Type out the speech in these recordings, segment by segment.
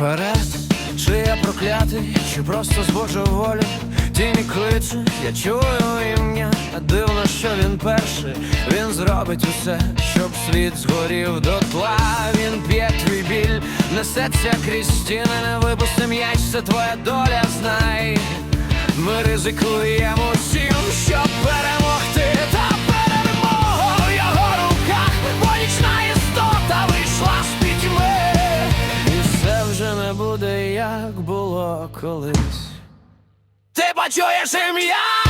вперед, чи я проклятий, чи просто з Божої волі Тіні кличе, я чую ім'я, дивно, що він перший, він зробить усе, щоб світ згорів дотла. Він п'є твій біль, несеться крізь не випусти м'яч, це твоя доля, знай. Ми ризикуємо колись. Ти почуєш ім'я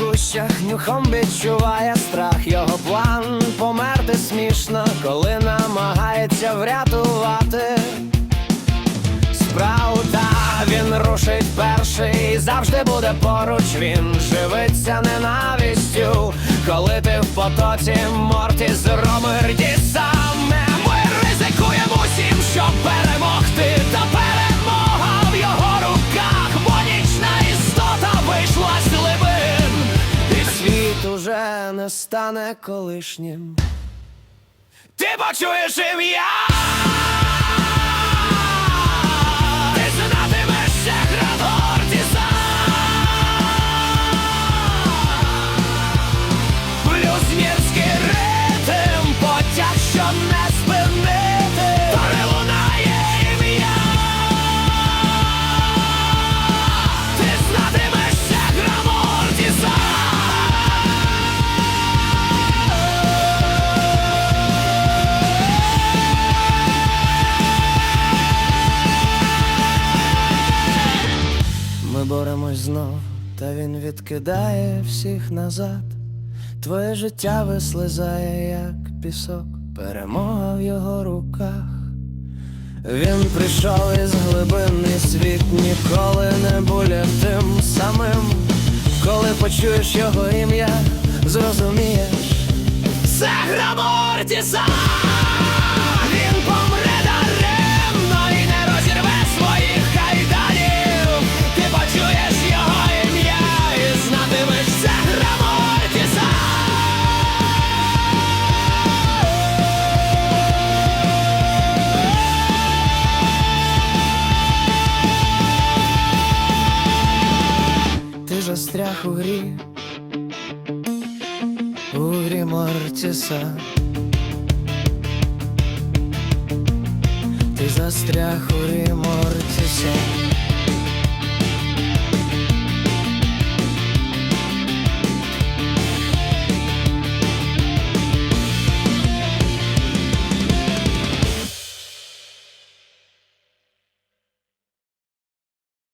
кущах, нюхом відчуває страх, його план померти смішно, коли намагається врятувати справу, та він рушить перший, завжди буде поруч. Він живиться ненавистю, коли ти в потоці морті з Ромерді світ уже не стане колишнім. Ти почуєш ім'я та він відкидає всіх назад. Твоє життя вислизає, як пісок, перемога в його руках. Він прийшов із глибин, і світ ніколи не буде тим самим. Коли почуєш його ім'я, зрозумієш. Це гра Мортіса! Застряг у грі, у грі Мортіса. Ти застряг у грі Мортіса.